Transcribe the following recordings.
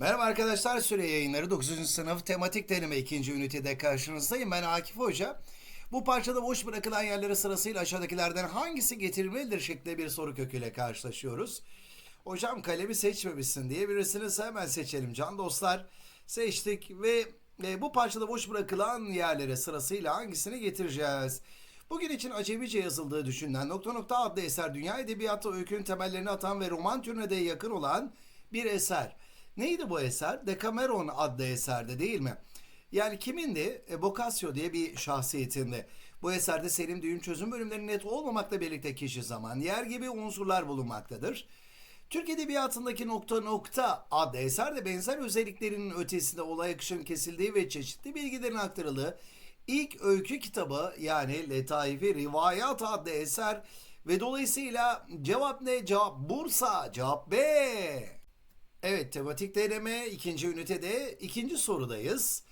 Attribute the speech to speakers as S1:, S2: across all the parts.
S1: Merhaba arkadaşlar, Süre Yayınları 9. sınıf tematik deneme 2. ünitede karşınızdayım. Ben Akif Hoca. Bu parçada boş bırakılan yerlere sırasıyla aşağıdakilerden hangisi getirilmelidir şeklinde bir soru köküyle karşılaşıyoruz. Hocam kalemi seçmemişsin diye birisini hemen seçelim can dostlar. Seçtik ve e, bu parçada boş bırakılan yerlere sırasıyla hangisini getireceğiz? Bugün için acemice yazıldığı düşünülen Nokta Nokta adlı eser dünya edebiyatı öykünün temellerini atan ve roman türüne de yakın olan bir eser. Neydi bu eser? Decameron adlı eserde değil mi? Yani kimindi? E, Boccaccio diye bir şahsiyetinde. Bu eserde serim düğüm çözüm bölümleri net olmamakla birlikte kişi zaman, yer gibi unsurlar bulunmaktadır. Türk Edebiyatı'ndaki nokta nokta adlı eserde benzer özelliklerinin ötesinde olay akışının kesildiği ve çeşitli bilgilerin aktarıldığı ilk öykü kitabı yani Letaifi Rivayat adlı eser ve dolayısıyla cevap ne? Cevap Bursa. Cevap B. Evet tematik deneme ikinci ünitede ikinci sorudayız.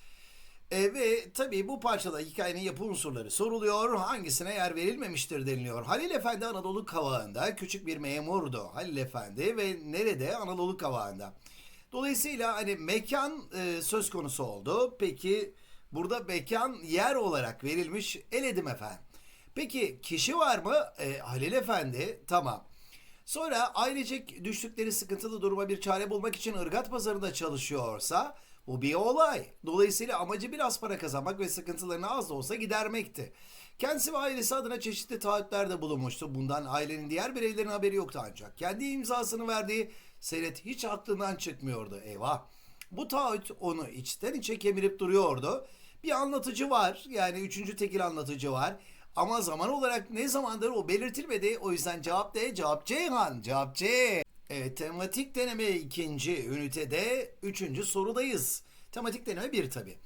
S1: E, ve tabii bu parçada hikayenin yapı unsurları soruluyor. Hangisine yer verilmemiştir deniliyor. Halil Efendi Anadolu Kavağı'nda küçük bir memurdu. Halil Efendi ve nerede? Anadolu Kavağı'nda. Dolayısıyla hani mekan e, söz konusu oldu. Peki burada mekan yer olarak verilmiş eledim efendim. Peki kişi var mı? E, Halil Efendi tamam. Sonra ailecek düştükleri sıkıntılı duruma bir çare bulmak için ırgat pazarında çalışıyorsa bu bir olay. Dolayısıyla amacı biraz para kazanmak ve sıkıntılarını az da olsa gidermekti. Kendisi ve ailesi adına çeşitli taahhütlerde bulunmuştu. Bundan ailenin diğer bireylerin haberi yoktu ancak. Kendi imzasını verdiği senet hiç aklından çıkmıyordu. Eyvah. Bu taahhüt onu içten içe kemirip duruyordu. Bir anlatıcı var. Yani üçüncü tekil anlatıcı var. Ama zaman olarak ne zamandır o belirtilmedi. O yüzden cevap D, cevap Ceyhan, cevap C. Evet, tematik deneme ikinci ünitede üçüncü sorudayız. Tematik deneme bir tabi.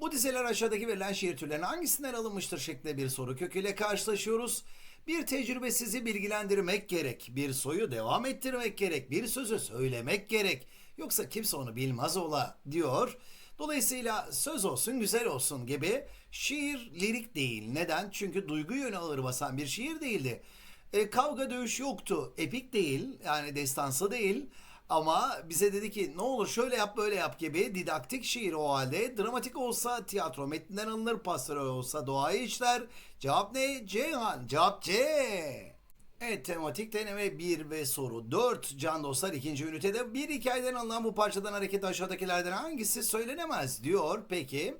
S1: Bu dizeler aşağıdaki verilen şiir türlerinin hangisinden alınmıştır şeklinde bir soru köküyle karşılaşıyoruz. Bir tecrübe sizi bilgilendirmek gerek. Bir soyu devam ettirmek gerek. Bir sözü söylemek gerek. Yoksa kimse onu bilmez ola diyor. Dolayısıyla söz olsun güzel olsun gibi şiir lirik değil. Neden? Çünkü duygu yönü ağır basan bir şiir değildi. E, kavga dövüş yoktu. Epik değil yani destansı değil. Ama bize dedi ki ne olur şöyle yap böyle yap gibi didaktik şiir o halde. Dramatik olsa tiyatro metninden alınır. Pastoral olsa doğayı işler. Cevap ne? Ceyhan. Cevap C. Evet tematik deneme 1 ve soru 4 can dostlar ikinci ünitede bir hikayeden alınan bu parçadan hareket aşağıdakilerden hangisi söylenemez diyor. Peki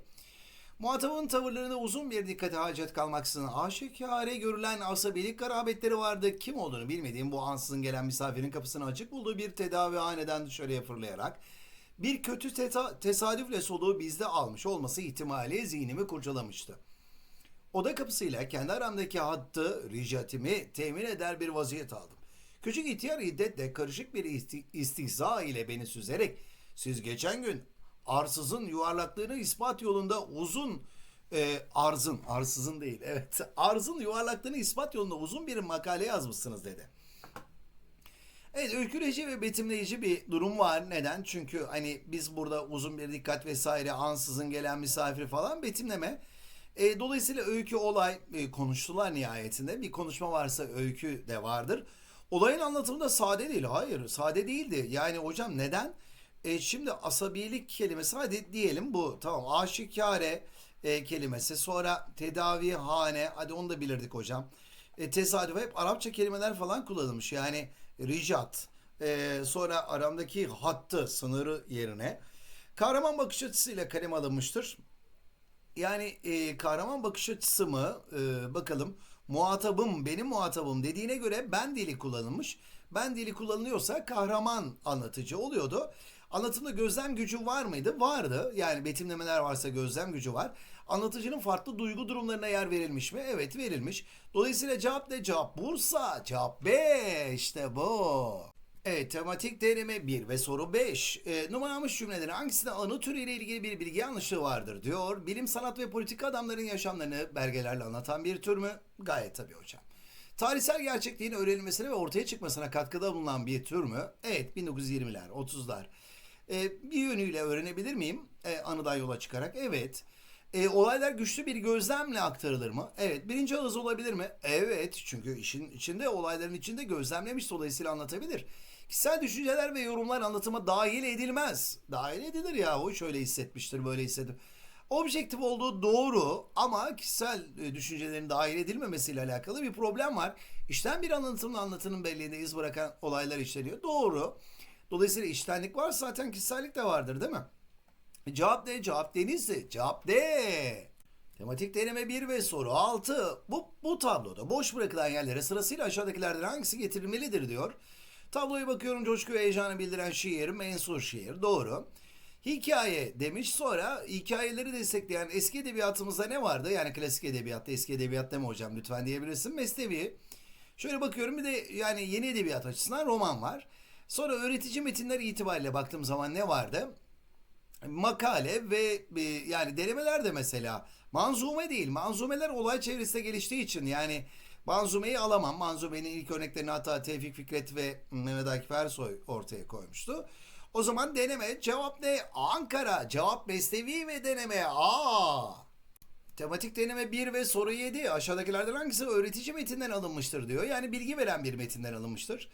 S1: muhatabın tavırlarında uzun bir dikkate hacet kalmaksızın aşikare görülen asabilik garabetleri vardı. Kim olduğunu bilmediğim bu ansızın gelen misafirin kapısını açık bulduğu bir tedavihaneden dışarıya fırlayarak bir kötü tesadüfle soluğu bizde almış olması ihtimali zihnimi kurcalamıştı. Oda kapısıyla kendi aramdaki hattı, ricatimi temin eder bir vaziyet aldım. Küçük ihtiyar hiddetle karışık bir isti- istihza ile beni süzerek siz geçen gün arsızın yuvarlaklığını ispat yolunda uzun e, arzın, arsızın değil evet arzın yuvarlaklığını ispat yolunda uzun bir makale yazmışsınız dedi. Evet öyküleyici ve betimleyici bir durum var. Neden? Çünkü hani biz burada uzun bir dikkat vesaire ansızın gelen misafir falan betimleme. E, dolayısıyla öykü olay e, konuştular nihayetinde. Bir konuşma varsa öykü de vardır. Olayın anlatımı da sade değil. Hayır sade değildi. Yani hocam neden? E, şimdi asabilik kelimesi hadi diyelim bu. Tamam aşikare e, kelimesi. Sonra tedavihane hadi onu da bilirdik hocam. E, tesadüf hep Arapça kelimeler falan kullanılmış. Yani ricat. E, sonra aramdaki hattı sınırı yerine. Kahraman bakış açısıyla kalem alınmıştır. Yani e, kahraman bakış açısı mı? E, bakalım. Muhatabım, benim muhatabım dediğine göre ben dili kullanılmış. Ben dili kullanılıyorsa kahraman anlatıcı oluyordu. Anlatımda gözlem gücü var mıydı? Vardı. Yani betimlemeler varsa gözlem gücü var. Anlatıcının farklı duygu durumlarına yer verilmiş mi? Evet verilmiş. Dolayısıyla cevap ne? Cevap Bursa. Cevap B. İşte bu. Evet tematik deneme 1 ve soru 5. E, numaralanmış cümlelerin hangisinde anı türüyle ilgili bir bilgi yanlışlığı vardır diyor. Bilim, sanat ve politika adamların yaşamlarını belgelerle anlatan bir tür mü? Gayet tabii hocam. Tarihsel gerçekliğin öğrenilmesine ve ortaya çıkmasına katkıda bulunan bir tür mü? Evet 1920'ler, 30'lar. E, bir yönüyle öğrenebilir miyim? E, anıdan yola çıkarak. Evet. E, olaylar güçlü bir gözlemle aktarılır mı? Evet. Birinci ağız olabilir mi? Evet. Çünkü işin içinde olayların içinde gözlemlemiş dolayısıyla anlatabilir. Kişisel düşünceler ve yorumlar anlatıma dahil edilmez. Dahil edilir ya o şöyle hissetmiştir böyle hissettim. Objektif olduğu doğru ama kişisel e, düşüncelerin dahil edilmemesiyle alakalı bir problem var. İşten bir anlatımla anlatının belleğinde iz bırakan olaylar işleniyor. Doğru. Dolayısıyla iştenlik var zaten kişisellik de vardır değil mi? Cevap ne? Cevap denizli. Cevap D. Tematik deneme 1 ve soru 6. Bu, bu tabloda boş bırakılan yerlere sırasıyla aşağıdakilerden hangisi getirilmelidir diyor. Tabloya bakıyorum coşku ve heyecanı bildiren şiir, mensur şiir. Doğru. Hikaye demiş sonra hikayeleri destekleyen eski edebiyatımızda ne vardı? Yani klasik edebiyatta eski edebiyat deme hocam lütfen diyebilirsin. Mesnevi. Şöyle bakıyorum bir de yani yeni edebiyat açısından roman var. Sonra öğretici metinler itibariyle baktığım zaman ne vardı? makale ve e, yani denemeler de mesela manzume değil. Manzumeler olay çevresinde geliştiği için yani manzumeyi alamam. Manzumenin ilk örneklerini hatta Tevfik Fikret ve Mehmet Akif Ersoy ortaya koymuştu. O zaman deneme cevap ne? Ankara. Cevap Mesnevi ve deneme A. Tematik deneme 1 ve soru 7. Aşağıdakilerden hangisi öğretici metinden alınmıştır diyor. Yani bilgi veren bir metinden alınmıştır.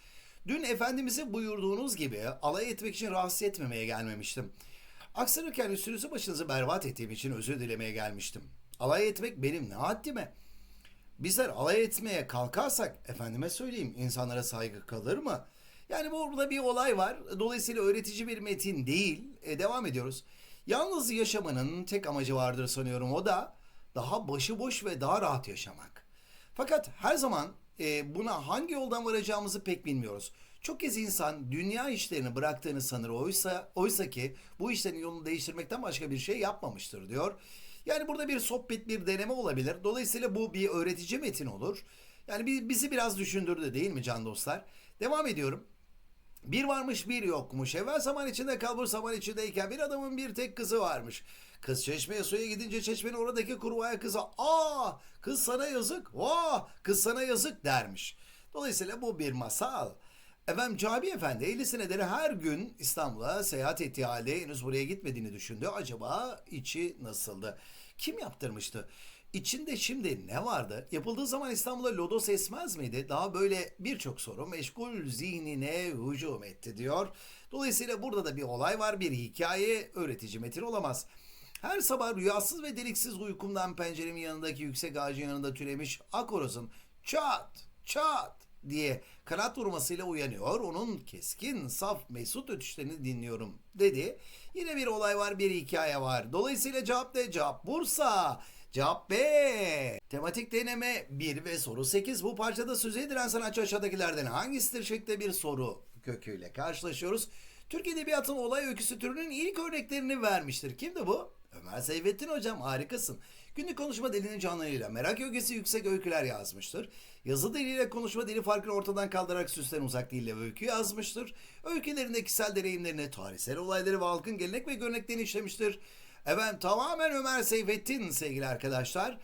S1: Dün Efendimiz'e buyurduğunuz gibi alay etmek için rahatsız etmemeye gelmemiştim. Aksarırken üstünüzü başınızı berbat ettiğim için özür dilemeye gelmiştim. Alay etmek benim ne haddime? Bizler alay etmeye kalkarsak efendime söyleyeyim insanlara saygı kalır mı? Yani burada bir olay var. Dolayısıyla öğretici bir metin değil. E, devam ediyoruz. Yalnız yaşamanın tek amacı vardır sanıyorum. O da daha başıboş ve daha rahat yaşamak. Fakat her zaman e, buna hangi yoldan varacağımızı pek bilmiyoruz. Çok kez insan dünya işlerini bıraktığını sanır. Oysa, oysa ki bu işlerin yolunu değiştirmekten başka bir şey yapmamıştır diyor. Yani burada bir sohbet, bir deneme olabilir. Dolayısıyla bu bir öğretici metin olur. Yani bizi biraz düşündürdü değil mi can dostlar? Devam ediyorum. Bir varmış bir yokmuş. Evvel zaman içinde kalbur zaman içindeyken bir adamın bir tek kızı varmış. Kız çeşmeye suya gidince çeşmenin oradaki kuruvaya kıza aa kız sana yazık vah kız sana yazık dermiş. Dolayısıyla bu bir masal. Efendim Cabi Efendi 50 senedir her gün İstanbul'a seyahat ettiği halde henüz buraya gitmediğini düşündü. Acaba içi nasıldı? Kim yaptırmıştı? İçinde şimdi ne vardı? Yapıldığı zaman İstanbul'a lodos esmez miydi? Daha böyle birçok soru meşgul zihnine hücum etti diyor. Dolayısıyla burada da bir olay var, bir hikaye öğretici metin olamaz. Her sabah rüyasız ve deliksiz uykumdan penceremin yanındaki yüksek ağacın yanında türemiş akorozun çat çat diye kanat vurmasıyla uyanıyor. Onun keskin, saf, mesut ötüşlerini dinliyorum dedi. Yine bir olay var, bir hikaye var. Dolayısıyla cevap ne? Cevap Bursa. Cevap B. Tematik deneme 1 ve soru 8. Bu parçada söze edilen sanatçı aşağıdakilerden hangisidir şeklinde bir soru köküyle karşılaşıyoruz. Türk Edebiyatı'nın olay öyküsü türünün ilk örneklerini vermiştir. Kimdi bu? Ömer Seyfettin hocam harikasın. Günlük konuşma dilinin canlılığıyla merak ögesi yüksek öyküler yazmıştır. Yazı diliyle konuşma dili farkını ortadan kaldırarak süsten uzak dille öykü yazmıştır. Öykülerinde kişisel deneyimlerini, tarihsel olayları ve halkın gelenek ve göreneklerini işlemiştir. Efendim tamamen Ömer Seyfettin sevgili arkadaşlar.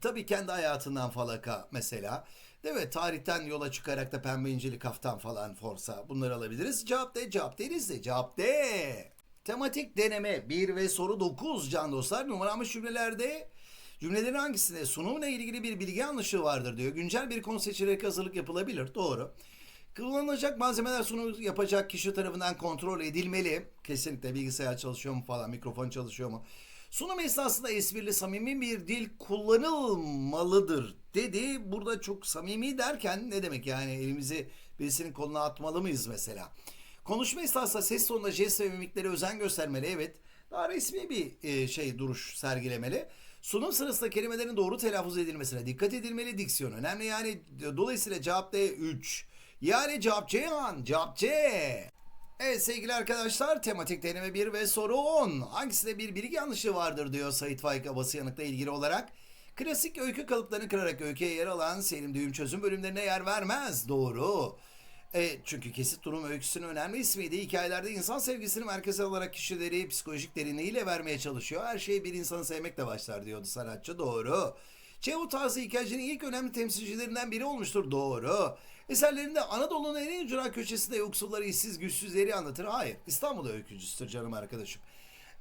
S1: Tabii kendi hayatından falaka mesela. Değil mi? Tarihten yola çıkarak da pembe incili kaftan falan forsa bunları alabiliriz. Cevap de cevap denizli. Cevap de. Tematik deneme 1 ve soru 9 can dostlar. Numaranmış cümlelerde cümlelerin hangisinde sunumla ilgili bir bilgi yanlışlığı vardır diyor. Güncel bir konu seçilerek hazırlık yapılabilir. Doğru. Kullanılacak malzemeler sunum yapacak kişi tarafından kontrol edilmeli. Kesinlikle bilgisayar çalışıyor mu falan, mikrofon çalışıyor mu? Sunum esnasında esprili, samimi bir dil kullanılmalıdır dedi. Burada çok samimi derken ne demek yani elimizi birisinin koluna atmalı mıyız mesela? Konuşma esnasında ses tonuna jest ve mimiklere özen göstermeli evet. Daha resmi bir e, şey duruş sergilemeli. Sunum sırasında kelimelerin doğru telaffuz edilmesine dikkat edilmeli. Diksiyon önemli yani dolayısıyla cevap D 3. Yani cevap Ceyhan, cevap C. Evet sevgili arkadaşlar tematik deneme 1 ve soru 10. Hangisinde bir bilgi yanlışlığı vardır diyor Sait Faik Abası yanıkla ilgili olarak. Klasik öykü kalıplarını kırarak öyküye yer alan Selim Düğüm çözüm bölümlerine yer vermez. Doğru. E, çünkü kesit durum öyküsünün önemli ismiydi. Hikayelerde insan sevgisini merkeze alarak kişileri psikolojik derinliğiyle vermeye çalışıyor. Her şey bir insanı sevmekle başlar diyordu sanatçı. Doğru. Çevu tarzı hikayecinin ilk önemli temsilcilerinden biri olmuştur. Doğru. Eserlerinde Anadolu'nun en ücra köşesinde yoksulları, işsiz, güçsüzleri anlatır. Hayır. İstanbul öykücüsüdür canım arkadaşım.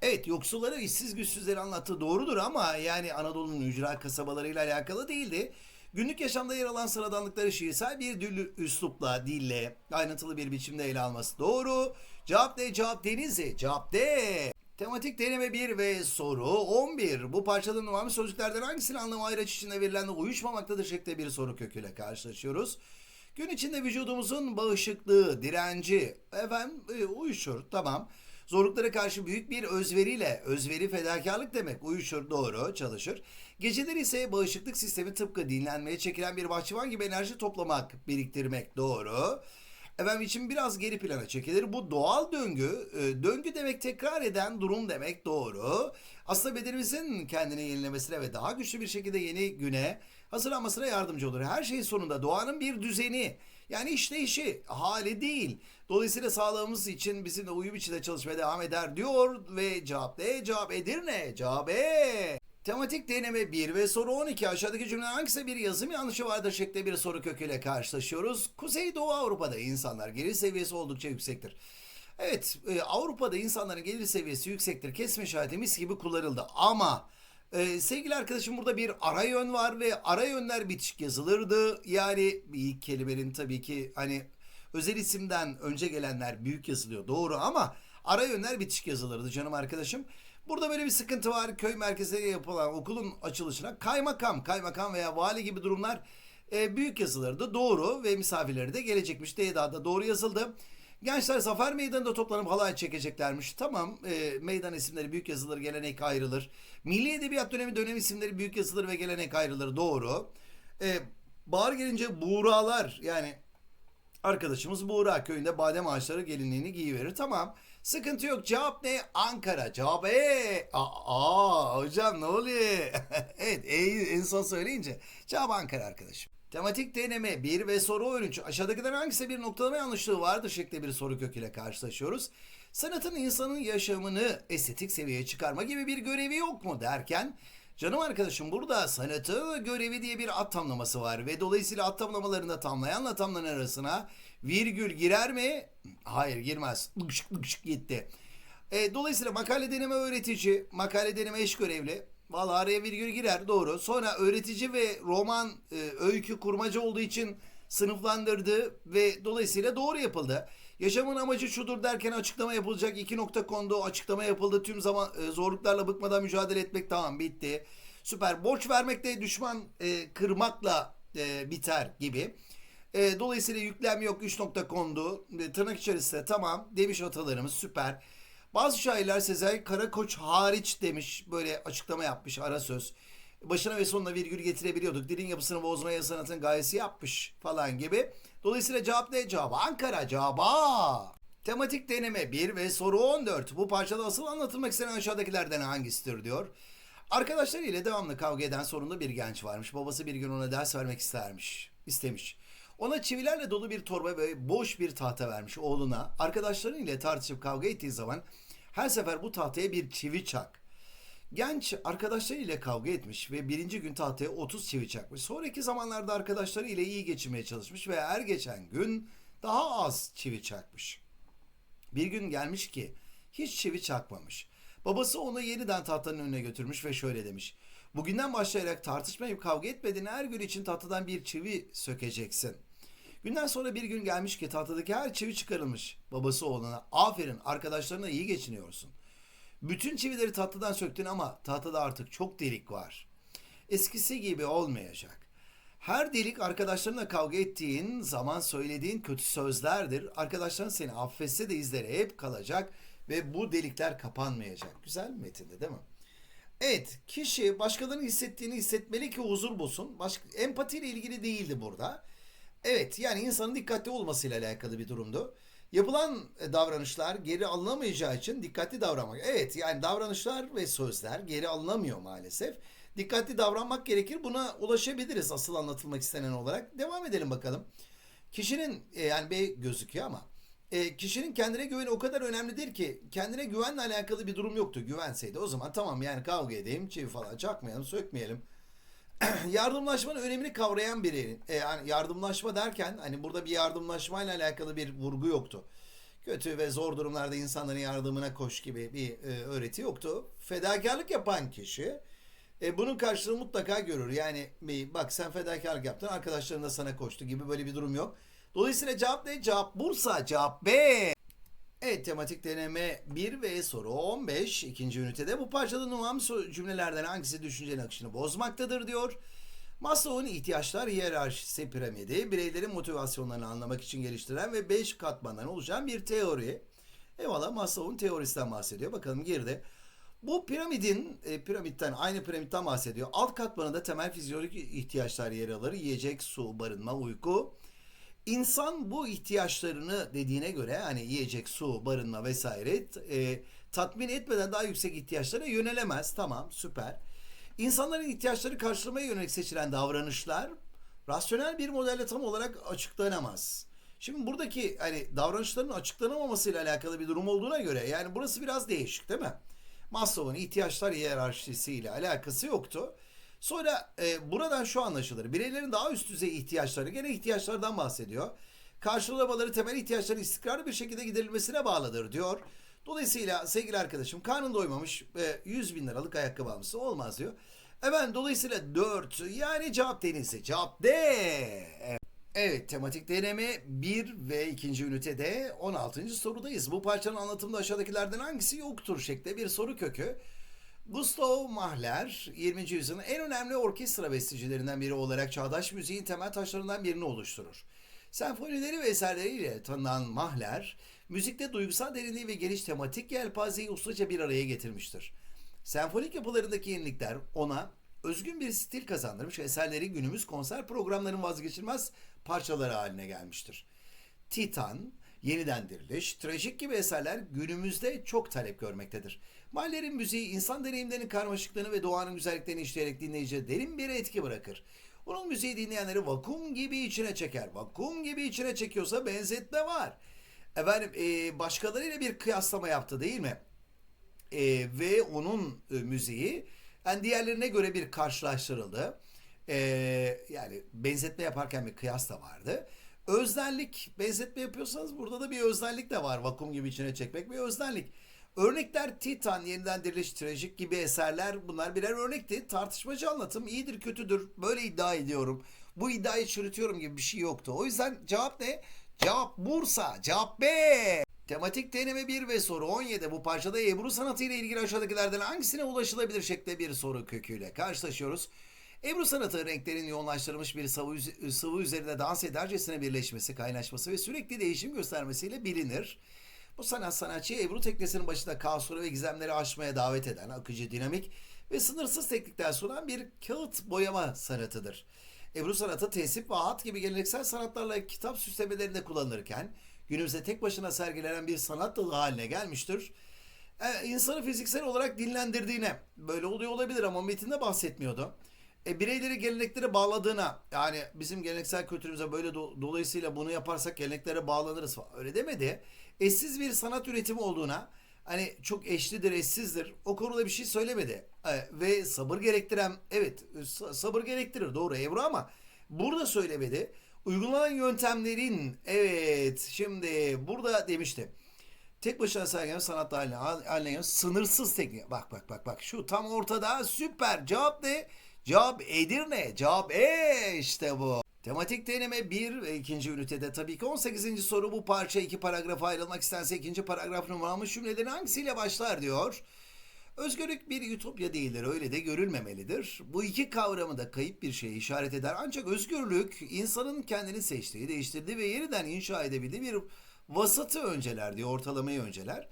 S1: Evet yoksulları, işsiz, güçsüzleri anlattığı doğrudur ama yani Anadolu'nun ücra kasabalarıyla alakalı değildi. Günlük yaşamda yer alan sıradanlıkları şiirsel bir dil üslupla, dille, ayrıntılı bir biçimde ele alması doğru. Cevap D, cevap Denizli, cevap D. Tematik deneme 1 ve soru 11. Bu parçada numaralı sözcüklerden hangisinin anlamı ayraç içinde verilen de uyuşmamaktadır şeklinde bir soru köküyle karşılaşıyoruz. Gün içinde vücudumuzun bağışıklığı, direnci, efendim e, uyuşur tamam. Zorluklara karşı büyük bir özveriyle, özveri fedakarlık demek, uyuşur doğru, çalışır. Geceleri ise bağışıklık sistemi tıpkı dinlenmeye çekilen bir bahçıvan gibi enerji toplamak, biriktirmek doğru. Efendim için biraz geri plana çekilir. Bu doğal döngü, e, döngü demek tekrar eden durum demek doğru. Aslında bedenimizin kendini yenilemesine ve daha güçlü bir şekilde yeni güne hazırlanmasına yardımcı olur. Her şeyin sonunda doğanın bir düzeni, yani işleyişi, hali değil. Dolayısıyla sağlığımız için bizimle uyum içinde çalışmaya devam eder diyor ve cevap ne? Cevap Edirne. Cevap E. Tematik deneme 1 ve soru 12 aşağıdaki cümle hangisi bir yazım yanlışı vardır şeklinde bir soru köküyle karşılaşıyoruz. Kuzeydoğu Avrupa'da insanlar gelir seviyesi oldukça yüksektir. Evet e, Avrupa'da insanların gelir seviyesi yüksektir. Kesme işareti mis gibi kullanıldı ama e, sevgili arkadaşım burada bir ara yön var ve ara yönler bitişik yazılırdı. Yani bir kelimenin tabii ki hani özel isimden önce gelenler büyük yazılıyor doğru ama ara yönler bitişik yazılırdı canım arkadaşım. Burada böyle bir sıkıntı var. Köy merkezinde yapılan okulun açılışına kaymakam, kaymakam veya vali gibi durumlar e, büyük yazılırdı. Doğru ve misafirleri de gelecekmiş diye daha da doğru yazıldı. Gençler Zafer Meydanı'nda toplanıp halay çekeceklermiş. Tamam e, meydan isimleri büyük yazılır, gelenek ayrılır. Milli Edebiyat dönemi dönem isimleri büyük yazılır ve gelenek ayrılır. Doğru. E, bahar gelince buğralar yani Arkadaşımız Buğra köyünde badem ağaçları gelinliğini giyiverir. Tamam. Sıkıntı yok. Cevap ne? Ankara. Cevap E. Aa, hocam ne oluyor? evet E'yi en son söyleyince. Cevap Ankara arkadaşım. Tematik deneme 1 ve soru 13. Aşağıdakilerin hangisi bir noktalama yanlışlığı vardır şeklinde bir soru köküyle karşılaşıyoruz. Sanatın insanın yaşamını estetik seviyeye çıkarma gibi bir görevi yok mu derken Canım arkadaşım burada sanatı görevi diye bir at tamlaması var ve dolayısıyla at tamlamalarında tamlayanla tamlanan arasına virgül girer mi? Hayır girmez. Lıkşık lıkşık gitti. E, dolayısıyla makale deneme öğretici, makale deneme eş görevli. Vallahi araya virgül girer doğru. Sonra öğretici ve roman e, öykü kurmaca olduğu için sınıflandırdı ve dolayısıyla doğru yapıldı. Yaşamın amacı şudur derken açıklama yapılacak. iki nokta kondu. Açıklama yapıldı. Tüm zaman e, zorluklarla bıkmadan mücadele etmek tamam bitti. Süper. Borç vermek de düşman e, kırmakla e, biter gibi. E, dolayısıyla yüklem yok. Üç nokta kondu. E, tırnak içerisinde tamam demiş atalarımız süper. Bazı şairler Sezai Karakoç hariç demiş. Böyle açıklama yapmış ara söz. Başına ve sonuna virgül getirebiliyorduk. Dilin yapısını bozmaya sanatın gayesi yapmış falan gibi. Dolayısıyla cevap ne? Cevap Ankara. Cevap A. Tematik deneme 1 ve soru 14. Bu parçada asıl anlatılmak istenen aşağıdakilerden hangisidir diyor. Arkadaşlarıyla devamlı kavga eden sorunlu bir genç varmış. Babası bir gün ona ders vermek istermiş. istemiş. Ona çivilerle dolu bir torba ve boş bir tahta vermiş oğluna. Arkadaşlarıyla tartışıp kavga ettiği zaman her sefer bu tahtaya bir çivi çak. Genç arkadaşlarıyla kavga etmiş ve birinci gün tahtaya 30 çivi çakmış. Sonraki zamanlarda arkadaşlarıyla iyi geçinmeye çalışmış ve her geçen gün daha az çivi çakmış. Bir gün gelmiş ki hiç çivi çakmamış. Babası onu yeniden tahtanın önüne götürmüş ve şöyle demiş. Bugünden başlayarak tartışmayıp kavga etmediğin her gün için tahtadan bir çivi sökeceksin. Günden sonra bir gün gelmiş ki tahtadaki her çivi çıkarılmış. Babası oğluna aferin arkadaşlarına iyi geçiniyorsun. Bütün çivileri tahtadan söktün ama tahtada artık çok delik var. Eskisi gibi olmayacak. Her delik arkadaşlarınla kavga ettiğin zaman söylediğin kötü sözlerdir. Arkadaşların seni affetse de izleri hep kalacak ve bu delikler kapanmayacak. Güzel metinde değil mi? Evet, kişi başkalarının hissettiğini hissetmeli ki huzur bulsun. Başka, empatiyle ilgili değildi burada. Evet, yani insanın dikkatli olmasıyla alakalı bir durumdu. Yapılan e, davranışlar geri alınamayacağı için dikkatli davranmak. Evet yani davranışlar ve sözler geri alınamıyor maalesef. Dikkatli davranmak gerekir. Buna ulaşabiliriz asıl anlatılmak istenen olarak. Devam edelim bakalım. Kişinin e, yani B gözüküyor ama e, kişinin kendine güveni o kadar önemlidir ki kendine güvenle alakalı bir durum yoktu. Güvenseydi o zaman tamam yani kavga edeyim, çivi falan çakmayalım, sökmeyelim. yardımlaşmanın önemini kavrayan biri. E, yani yardımlaşma derken hani burada bir yardımlaşmayla alakalı bir vurgu yoktu. Kötü ve zor durumlarda insanların yardımına koş gibi bir e, öğreti yoktu. Fedakarlık yapan kişi E, bunun karşılığını mutlaka görür. Yani bak sen fedakarlık yaptın arkadaşların da sana koştu gibi böyle bir durum yok. Dolayısıyla cevap ne? Cevap Bursa. Cevap B. Evet tematik deneme 1 ve soru 15 ikinci ünitede bu parçada numaram cümlelerden hangisi düşüncenin akışını bozmaktadır diyor. Maslow'un ihtiyaçlar hiyerarşisi piramidi bireylerin motivasyonlarını anlamak için geliştiren ve 5 katmandan oluşan bir teori. Eyvallah Maslow'un teorisinden bahsediyor. Bakalım girdi. Bu piramidin, e, piramitten aynı piramitten bahsediyor. Alt katmanında temel fizyolojik ihtiyaçlar yer alır. Yiyecek, su, barınma, uyku. İnsan bu ihtiyaçlarını dediğine göre hani yiyecek, su, barınma vesaire e, tatmin etmeden daha yüksek ihtiyaçlara yönelemez. Tamam süper. İnsanların ihtiyaçları karşılamaya yönelik seçilen davranışlar rasyonel bir modelle tam olarak açıklanamaz. Şimdi buradaki hani davranışların açıklanamamasıyla alakalı bir durum olduğuna göre yani burası biraz değişik değil mi? Maslow'un ihtiyaçlar hiyerarşisiyle alakası yoktu. Sonra e, buradan şu anlaşılır. Bireylerin daha üst düzey ihtiyaçları, gene ihtiyaçlardan bahsediyor. Karşılamaları temel ihtiyaçların istikrarlı bir şekilde giderilmesine bağlıdır diyor. Dolayısıyla sevgili arkadaşım karnın doymamış ve 100 bin liralık ayakkabı almışsın olmaz diyor. Efendim dolayısıyla 4 yani cevap denilse cevap D. Evet. Tematik deneme 1 ve 2. ünitede 16. sorudayız. Bu parçanın anlatımında aşağıdakilerden hangisi yoktur şeklinde bir soru kökü. Gustav Mahler 20. yüzyılın en önemli orkestra bestecilerinden biri olarak çağdaş müziğin temel taşlarından birini oluşturur. Senfonileri ve eserleriyle tanınan Mahler, müzikte duygusal derinliği ve geniş tematik yelpazeyi ustaca bir araya getirmiştir. Senfonik yapılarındaki yenilikler ona özgün bir stil kazandırmış eserleri günümüz konser programlarının vazgeçilmez parçaları haline gelmiştir. Titan, Yeniden Diriliş, Trajik gibi eserler günümüzde çok talep görmektedir. Mahler'in müziği insan deneyimlerinin karmaşıklığını ve doğanın güzelliklerini işleyerek dinleyiciye derin bir etki bırakır. Onun müziği dinleyenleri vakum gibi içine çeker. Vakum gibi içine çekiyorsa benzetme var. Efendim e, başkalarıyla bir kıyaslama yaptı değil mi? E, ve onun e, müziği yani diğerlerine göre bir karşılaştırıldı. E, yani benzetme yaparken bir kıyas da vardı. Öznellik, benzetme yapıyorsanız burada da bir öznellik de var. Vakum gibi içine çekmek bir öznellik. Örnekler Titan, Yeniden Diriliş, Trajik gibi eserler bunlar birer örnekti. Tartışmacı anlatım iyidir kötüdür böyle iddia ediyorum. Bu iddiayı çürütüyorum gibi bir şey yoktu. O yüzden cevap ne? Cevap Bursa. Cevap B. Tematik deneme 1 ve soru 17 bu parçada Ebru sanatı ile ilgili aşağıdakilerden hangisine ulaşılabilir şeklinde bir soru köküyle karşılaşıyoruz. Ebru sanatı renklerin yoğunlaştırılmış bir sıvı, sıvı üzerinde dans edercesine birleşmesi, kaynaşması ve sürekli değişim göstermesiyle bilinir. Bu sanat sanatçıyı Ebru teknesinin başında kaosları ve gizemleri aşmaya davet eden akıcı, dinamik ve sınırsız teknikler sunan bir kağıt boyama sanatıdır. Ebru sanatı tesip ve hat gibi geleneksel sanatlarla kitap süslemelerinde kullanılırken günümüzde tek başına sergilenen bir sanat dalı haline gelmiştir. Ee, insanı fiziksel olarak dinlendirdiğine böyle oluyor olabilir ama metinde bahsetmiyordu. E, bireyleri geleneklere bağladığına yani bizim geleneksel kültürümüze böyle do- dolayısıyla bunu yaparsak geleneklere bağlanırız falan öyle demedi. Eşsiz bir sanat üretimi olduğuna hani çok eşlidir eşsizdir o konuda bir şey söylemedi. E, ve sabır gerektiren evet sabır gerektirir doğru Ebru ama burada söylemedi. Uygulanan yöntemlerin evet şimdi burada demişti. Tek başına sergilenen sanat haline, haline sınırsız teknik. Bak bak bak bak şu tam ortada süper cevap ne? Cevap Edirne. Cevap E işte bu. Tematik deneme 1 ve 2. ünitede tabii ki 18. soru bu parça iki paragrafa ayrılmak istense ikinci paragraf numaramış cümlelerin hangisiyle başlar diyor. Özgürlük bir ütopya değildir, öyle de görülmemelidir. Bu iki kavramı da kayıp bir şeye işaret eder. Ancak özgürlük insanın kendini seçtiği, değiştirdiği ve yeniden inşa edebildiği bir vasatı önceler diyor, ortalamayı önceler.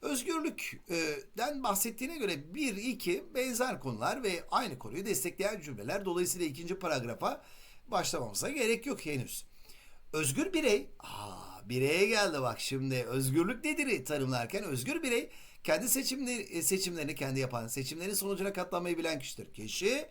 S1: Özgürlükten bahsettiğine göre bir, iki benzer konular ve aynı konuyu destekleyen cümleler. Dolayısıyla ikinci paragrafa başlamamıza gerek yok henüz. Özgür birey, aa, bireye geldi bak şimdi özgürlük nedir tanımlarken özgür birey kendi seçimleri, seçimlerini kendi yapan, seçimlerin sonucuna katlanmayı bilen kişidir. Kişi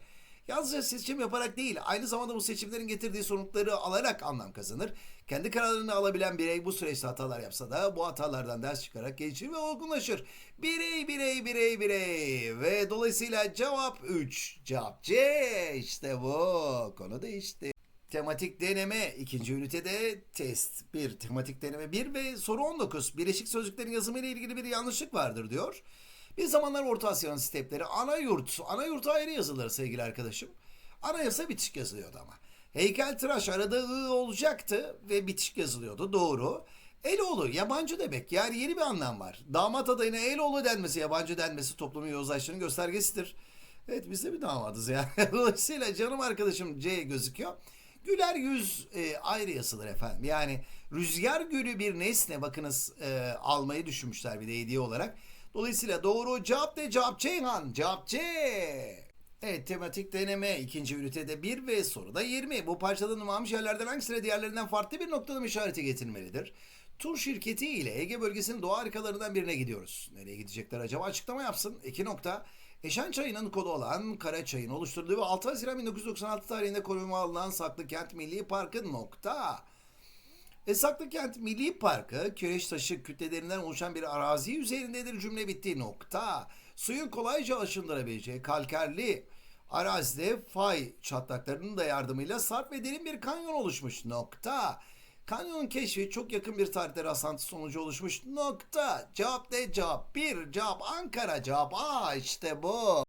S1: Yalnızca seçim yaparak değil, aynı zamanda bu seçimlerin getirdiği sonuçları alarak anlam kazanır. Kendi kararlarını alabilen birey bu süreçte hatalar yapsa da bu hatalardan ders çıkarak gelişir ve olgunlaşır. Birey, birey, birey, birey. Ve dolayısıyla cevap 3. Cevap C. İşte bu. Konu değişti. Tematik deneme ikinci ünitede test 1. Tematik deneme 1 ve soru 19. Birleşik sözcüklerin yazımı ile ilgili bir yanlışlık vardır diyor. Bir zamanlar Orta Asya'nın stepleri ana yurt. Ana yurt ayrı yazılır sevgili arkadaşım. Anayasa bitişik yazılıyordu ama. Heykeltıraş arada ı olacaktı ve bitişik yazılıyordu doğru. Eloğlu yabancı demek yani yeni bir anlam var. Damat adayına Eloğlu denmesi yabancı denmesi toplumun yozlaştığının göstergesidir. Evet biz de bir damadız yani. Dolayısıyla canım arkadaşım C gözüküyor. Güler yüz e, ayrı yazılır efendim. Yani rüzgar gülü bir nesne bakınız e, almayı düşünmüşler bir de hediye olarak. Dolayısıyla doğru cevap de cevap Ceyhan. Cevap C. Evet tematik deneme ikinci ünitede 1 ve soruda 20. Bu parçada numaramış yerlerden hangisine diğerlerinden farklı bir noktalama işareti getirmelidir? Tur şirketi ile Ege bölgesinin doğa harikalarından birine gidiyoruz. Nereye gidecekler acaba? Açıklama yapsın. 2 nokta. Eşen çayının kodu olan Kara Çay'ın oluşturduğu ve 6 Haziran 1996 tarihinde koruma alınan Saklı Kent Milli Parkı nokta. E, Saklıkent Milli Parkı kireç taşı kütlelerinden oluşan bir arazi üzerindedir cümle bitti nokta. Suyun kolayca aşındırabileceği kalkerli arazide fay çatlaklarının da yardımıyla sarp ve derin bir kanyon oluşmuş nokta. Kanyonun keşfi çok yakın bir tarihte rastlantı sonucu oluşmuş nokta. Cevap ne cevap? Bir cevap Ankara cevap A işte bu.